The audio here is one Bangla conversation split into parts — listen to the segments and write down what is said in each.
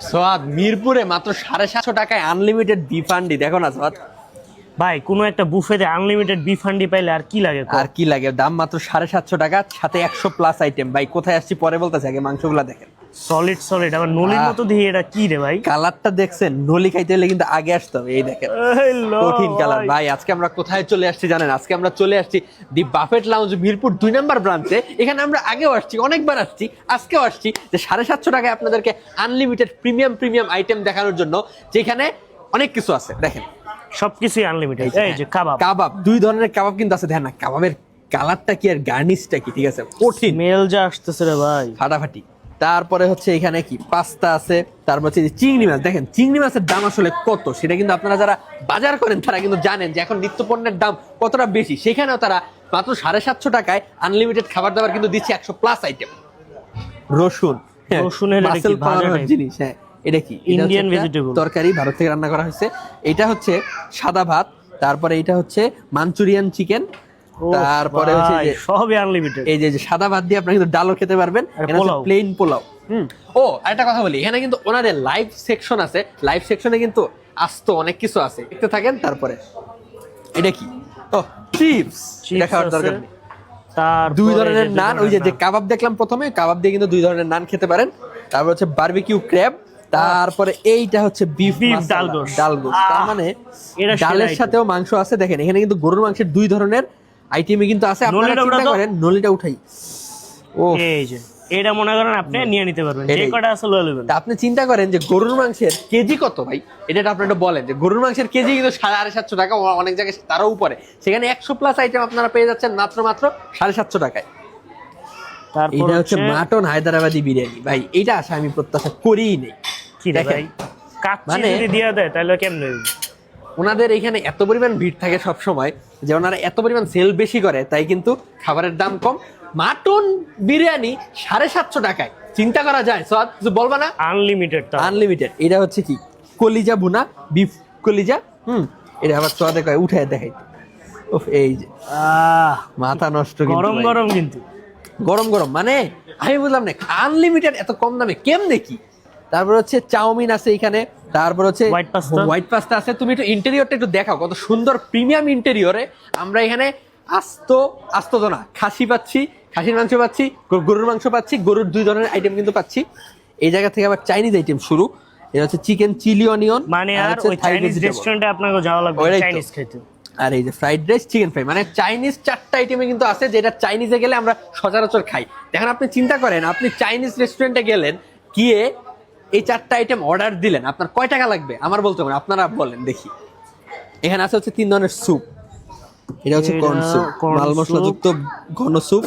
সোয়াদ মিরপুরে মাত্র সাড়ে সাতশো টাকায় আনলিমিটেড বিফান্ডি দেখো না সোয়াদ ভাই কোনো একটা বুফেতে আনলিমিটেড বিফ হান্ডি পাইলে আর কি লাগে আর কি লাগে? দাম মাত্র সাড়ে সাতশো টাকা সাথে একশো প্লাস আইটেম ভাই কোথায় আসছি? পরে বলতেছে আগে মাংসগুলা দেখেন। সলিড সলিড আবার নলির মতো দিয়ে এটা কি রে ভাই? কালারটা দেখছেন নলি খাইতে হলে কিন্তু আগে আসতে হবে এই দেখেন। কঠিন কালার। ভাই আজকে আমরা কোথায় চলে আসছি জানেন? আজকে আমরা চলে আসছি দি বাফেট লাউঞ্জ মিরপুর দুই নম্বর ব্রাঞ্চে এখানে আমরা আগেও আসছি অনেকবার আসছি আজকেও আসছি যে সাড়ে সাতশো টাকায় আপনাদেরকে আনলিমিটেড প্রিমিয়াম প্রিমিয়াম আইটেম দেখানোর জন্য যেখানে অনেক কিছু আছে। দেখেন। সবকিছুই আনলিমিটেড এই যে কাবাব। কাবাব। দুই ধরনের কাবাব কিন্তু আছে। দেখেন না কাবাবের কালারটা কি আর গার্নিশটা কি ঠিক আছে? কঠিন। মেল যা আসতেছে রে ভাই। ফাটাফাটি। তারপরে হচ্ছে এখানে কি? পাস্তা আছে তারপর হচ্ছে চিংড়ি মাছ। দেখেন চিংড়ি মাছের দাম আসলে কত? সেটা কিন্তু আপনারা যারা বাজার করেন তারা কিন্তু জানেন যে এখন নিত্য পণ্যের দাম কতটা বেশি। সেখানেও তারা মাত্র সাড়ে সাতশো টাকায় আনলিমিটেড খাবার দাবার কিন্তু দিচ্ছে একশো প্লাস আইটেম রসুন। হ্যাঁ, রসুনের? জিনিস হ্যাঁ এটা কি? একটা vegetable। তরকারি ভারত থেকে রান্না করা হয়েছে। এটা হচ্ছে সাদা ভাত তারপরে এটা হচ্ছে মাঞ্চুরিয়ান চিকেন তারপরে সবই আনলিমিটেড এই যে সাদা ভাত দিয়ে আপনারা কিন্তু ডালও খেতে পারবেন। প্লেন পোলাও। ও আরেকটা কথা বলি এখানে কিন্তু ওনাদের লাইভ সেকশন আছে। লাইভ সেকশনে কিন্তু আস্ত অনেক কিছু আছে। দেখতে থাকেন তারপরে। এটা কি? ও চিপস খাওয়ার দরকার নেই। তার দুই ধরনের নান ওই যে কাবাব দেখলাম প্রথমে কাবাব দিয়ে কিন্তু দুই ধরনের নান খেতে পারেন। তারপর হচ্ছে বারবিকিউ ক্র্যাব তারপরে এইটা হচ্ছে বিফ Beef ডালগোশ। ডালগোশ তার মানে ডালের সাথেও মাংস আছে। দেখেন এখানে কিন্তু গরুর মাংসের দুই ধরনের আইটেমই কিন্তু আছে আপনারা নলিটা চিন্তা করেন নলিটা উঠাই। ও এই যে এটা মনে করেন আপনি নিয়ে নিতে পারবেন যে কটা আছে লয়ে নেবেন তা আপনি চিন্তা করেন যে গরুর মাংসের কেজি কত ভাই? এটা আপনি একটু বলেন যে গরুর মাংসের কেজি কিন্তু সাড়ে সাতশো টাকা অনেক জায়গায় তারও উপরে। সেখানে একশো প্লাস আইটেম আপনারা পেয়ে যাচ্ছেন মাত্র মাত্র সাড়ে সাতশো টাকায়। তারপর এটা হচ্ছে মাটন হায়দ্রাবাদি বিরিয়ানি। ভাই এটা আশা আমি প্রত্যাশা করিই নেই। কি দেখেন, মানে- যদি দিয়ে দেয় তাহলে কেমনে? ওনাদের এখানে এত পরিমাণ ভিড় থাকে সব সময় যে ওনারা এত পরিমাণ সেল বেশি করে তাই কিন্তু খাবারের দাম কম। মাটন বিরিয়ানি সাড়ে সাতশো টাকায়। চিন্তা করা যায় সব কিছু বলবা না? আনলিমিটেড আনলিমিটেড এটা হচ্ছে কি? কলিজা বুনা বিফ কলিজা হুম? এটা আবার সোয়াদে কয় উঠে দেখাই। উফ এই যে। মাথা নষ্ট গরম গরম কিন্তু। গরম গরম মানে আমি বুঝলাম না আনলিমিটেড এত কম দামে কেমনে কি? তারপর হচ্ছে চাউমিন আছে এখানে তারপর হচ্ছে। হোয়াইট পাস্তা আছে। তুমি একটু ইন্টেরিয়রটা একটু দেখাও কত সুন্দর প্রিমিয়াম ইন্টেরিয়রে আমরা এখানে আস্ত আস্ত তো না খাসি পাচ্ছি খাসির মাংস পাচ্ছি গরুর মাংস পাচ্ছি গরুর দুই ধরনের আইটেম কিন্তু পাচ্ছি। এই জায়গা থেকে আবার চাইনিজ আইটেম শুরু। এটা হচ্ছে চিকেন চিলি অনিয়ন মানে আর ওই চাইনিজ রেস্টুরেন্টে আপনাকে যাওয়া লাগবে চাইনিজ খেতে। আর এই যে ফ্রাইড রাইস চিকেন ফ্রাই মানে চাইনিজ চারটা আইটেমে কিন্তু আছে যেটা চাইনিজে গেলে আমরা সচরাচর খাই। দেখেন আপনি চিন্তা করেন আপনি চাইনিজ রেস্টুরেন্টে গেলেন গিয়ে এই চারটা আইটেম অর্ডার দিলেন আপনার কয় টাকা লাগবে? আমার বলতে হবে না, আপনারা বলেন দেখি। এখানে আছে হচ্ছে তিন ধরনের স্যুপ এটা হচ্ছে কর্ন স্যুপ মাল। মশলাযুক্ত ঘন স্যুপ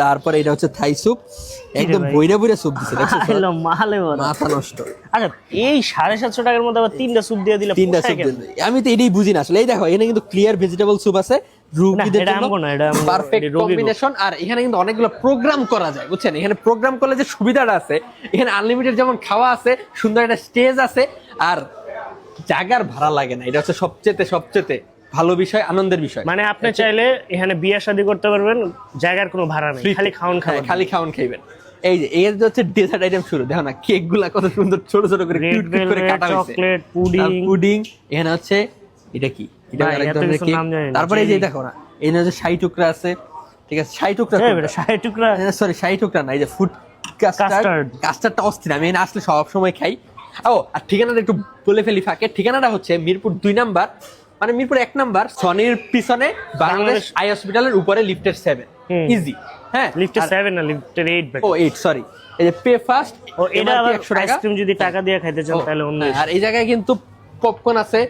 তারপরে এটা হচ্ছে থাই স্যুপ একদম? বইরা বইরা স্যুপ দিছে। মাথা নষ্ট। আচ্ছা এই সাড়ে সাতশো টাকার মধ্যে আবার তিনটা স্যুপ দিয়ে দিলে তিনটা স্যুপ? আমি তো এটাই বুঝি না আসলে এই দেখো এখানে কিন্তু ক্লিয়ার ভেজিটেবল স্যুপ আছে রুগীদের জন্য পারফেক্ট কম্বিনেশন আর এখানে কিন্তু অনেকগুলো প্রোগ্রাম করা যায় বুঝছেন? এখানে প্রোগ্রাম করলে যে সুবিধাটা আছে এখানে আনলিমিটেড যেমন খাওয়া আছে সুন্দর একটা স্টেজ আছে আর জায়গার ভাড়া লাগে না। এটা হচ্ছে সবচেয়ে সবচেয়ে ভালো বিষয় আনন্দের বিষয়। মানে আপনি চাইলে এখানে বিয়ে শাদী করতে পারবেন জায়গার কোনো ভাড়া নেই খালি খাওয়ান হ্যাঁ, খাওয়ান। খালি খাওয়ান খাইবেন। এই যে এর যে হচ্ছে ডেজার্ট আইটেম শুরু দেখো না কেকগুলা কত সুন্দর ছোট ছোট করে কিউট কিউট করে কাটা হয়েছে। চকলেট পুডিং পুডিং এখানে হচ্ছে এটা কি? এটা আরেক ধরনের কেক নাম জানি না, তারপরে এই যে দেখো না এই হচ্ছে শাহি টুকরা আছে ঠিক আছে? শাহি টুকরা ষাট টুকরা। সরি শাহি টুকরা না এই যে ফুড কাস্টার্ড কাস্টার্ডটা অস্থির আমি আসলে সব সময় খাই। ও আর ঠিকানাটা একটু বলে ফেলি ফাঁকে। ঠিকানাটা হচ্ছে মিরপুর দুই নাম্বার মানে মিরপুর এক নাম্বার সনির পিছনে বাংলাদেশ আই হসপিটালের উপরে লিফটের সেভেন। ইজি হ্যাঁ? লিফটের সেভেন না লিফটের এইট ও এইট সরি এই যে পে ফার্স্ট ও এটা আবার আইসক্রিম যদি টাকা দিয়ে খাইতে চান তাহলে অন্য হ্যাঁ, আর এই জায়গায় কিন্তু পপকর্ন আছে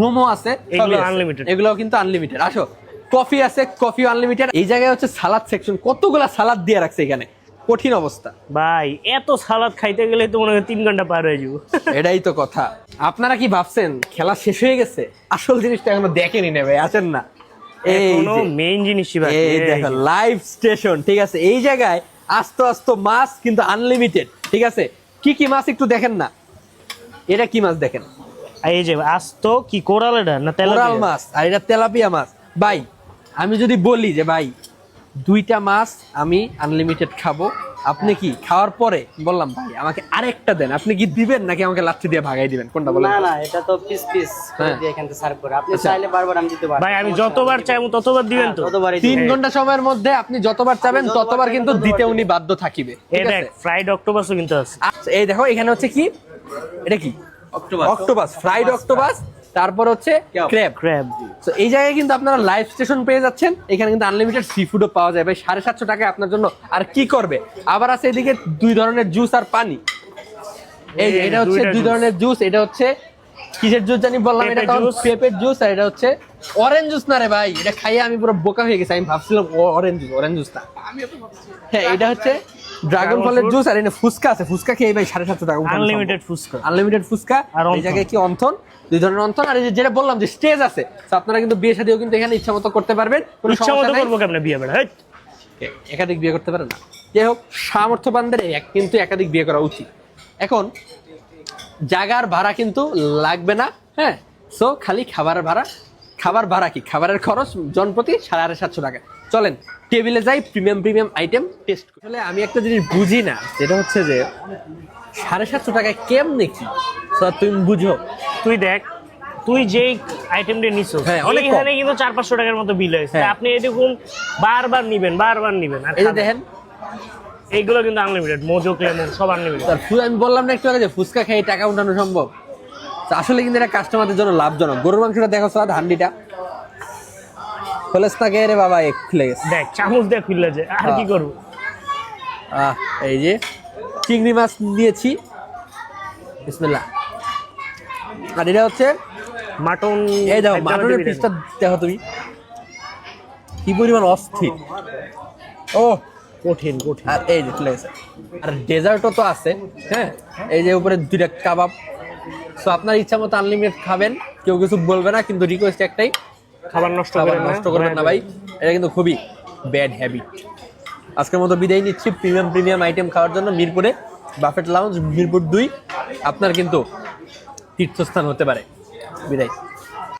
মোমো আছে এগুলো সবই আছে। unlimited। এগুলো কিন্তু আনলিমিটেড আসো কফি আছে কফি আনলিমিটেড এই জায়গায় হচ্ছে সালাদ সেকশন কতগুলা সালাদ দিয়ে রাখছে এখানে? কঠিন অবস্থা। ভাই এত সালাদ খাইতে গেলে তো মনে হয় তিন ঘণ্টা পার হয়ে যাব। এটাই তো কথা। আপনারা কি ভাবছেন খেলা শেষ হয়ে গেছে? আসল জিনিসটা এখনও দেখেনি নেবে আছেন না? এই মেইন জিনিসই বাকি। এই দেখো লাইভ স্টেশন ঠিক আছে? এই জায়গায় আস্ত আস্ত মাছ কিন্তু আনলিমিটেড ঠিক আছে? কি কি মাছ একটু দেখেন না? এটা কি মাছ দেখেন? এই যে আস্ত কি কোরাল এটা না কোরাল মাছ আর এটা তেলাপিয়া মাছ। ভাই আমি যদি বলি যে ভাই দুইটা মাছ আমি আনলিমিটেড খাব। আপনি কি খাওয়ার পরে বললাম ভাই আমাকে আরেকটা দেন। আপনি কি দিবেন নাকি আমাকে লাচ্ছি দিয়ে ভাগাই দিবেন? কোনটা বলেন? না না এটা তো পিস পিস হ্যাঁ। দিয়ে এখান থেকে সার্ভ করে। আপনি আচ্ছা। চাইলে বারবার আমি দিতে পারি। ভাই আমি যতবার চাইব ততবার দিবেন তো। ততবারই তিন ঘণ্টা সময়ের মধ্যে আপনি যতবার চাবেন ততবার কিন্তু দিতে উনি বাধ্য থাকিবে। এটা আছে? ফ্রাইড অক্টোপাসও কিন্তু আছে। আচ্ছা এই দেখো এখানে হচ্ছে কি? এটা কি? অক্টোপাস ফ্রাইড অক্টোপাস তারপর হচ্ছে ক্র্যাব ক্র্যাব তো এই জায়গায় কিন্তু আপনারা লাইভ স্টেশন পেয়ে যাচ্ছেন। এখানে কিন্তু আনলিমিটেড সি ফুডও পাওয়া যায়। ভাই সাড়ে সাতশো টাকায় আপনার জন্য আর কি করবে? আবার আছে এদিকে দুই ধরনের জুস আর পানি। এই এটা হচ্ছে দুই ধরনের জুস এটা হচ্ছে কিসের জুস জানি বললাম এটা তখন পেঁপের জুস আর এটা হচ্ছে অরেঞ্জ জুস না রে ভাই এটা খাইয়ে আমি পুরো বোকা হয়ে গেছি। আমি ভাবছিলাম অরেঞ্জ জুস অরেঞ্জ জুস না হ্যাঁ এটা হচ্ছে ড্রাগন ফলের জুস আর এটা ফুচকা আছে। ফুচকা খেয়ে ভাই সাড়ে সাতশো টাকা আনলিমিটেড। ফুচকা। আনলিমিটেড ফুচকা আর এই জায়গায় কি অন্থন? দুই ধরনের অন্থন। আর এই যে যেটা বললাম যে স্টেজ আছে তো আপনারা কিন্তু বিয়ে শাদিও কিন্তু এখানে ইচ্ছা মতো করতে পারবেন। ইচ্ছা মতো। করব কেমন বিয়ে বেড়া। একাধিক বিয়ে করতে পারে না। যাই হোক সামর্থ্যবানদের এক- কিন্তু একাধিক বিয়ে করা উচিত। এখন জাগার ভাড়া কিন্তু লাগবে না হ্যাঁ? সো খালি খাবার ভাড়া। খাবার ভাড়া কি? খাবারের খরচ জনপ্রতি সাড়ে সাতশো টাকা। চলেন টেবিলে যাই প্রিমিয়াম প্রিমিয়াম আইটেম টেস্ট আসলে আমি একটা জিনিস বুঝি না সেটা হচ্ছে যে সাড়ে সাতশো টাকায় কেমনে কি? তুমি বুঝো। তুই দেখ তুই যেই আইটেমটা নিছো হ্যাঁ। এইখানে কিন্তু চার পাঁচশো টাকার মতো বিল হয়েছে। হ্যাঁ। আপনি এটুকুন বারবার নিবেন বারবার নিবেন। আর। দেখেন। এইগুলো কিন্তু আনলিমিটেড মোজো লেমন সব আনলিমিটেড আমি বললাম না একটু আগে যে ফুচকা খেয়ে টাকা উঠানো সম্ভব? আসলে কিন্তু এটা কাস্টমারদের জন্য লাভজনক। গরুর মাংসটা দেখো স্যার হান্ডিটা। খোলেস না গিয়ে রে বাবা? এক খুলে গেছে। দেখ চামচ দিয়ে যে আর কি। করব? আহ, এই যে চিংড়ি মাছ দিয়েছি। বিসমিল্লাহ। আর এটা হচ্ছে মাটন এই মাটনের পিসটা দেখো তুমি। কি পরিমাণ অস্থির। ও কঠিন কঠিন। আর এই যে চলে গেছে। আর ডেজার্টও তো আছে হ্যাঁ? এই যে উপরে দুইটা কাবাব। সো আপনার ইচ্ছা মতো আনলিমিটেড খাবেন। কেউ কিছু বলবে না কিন্তু রিকোয়েস্ট একটাই খাবার নষ্ট খাবার নষ্ট করবেন না ভাই। এটা কিন্তু খুবই ব্যাড হ্যাবিট আজকের মতো বিদায় নিচ্ছি। প্রিমিয়াম প্রিমিয়াম আইটেম খাওয়ার জন্য মিরপুরে বাফেট লাউঞ্জ মিরপুর দুই। আপনার কিন্তু তীর্থস্থান হতে পারে। বিদায়।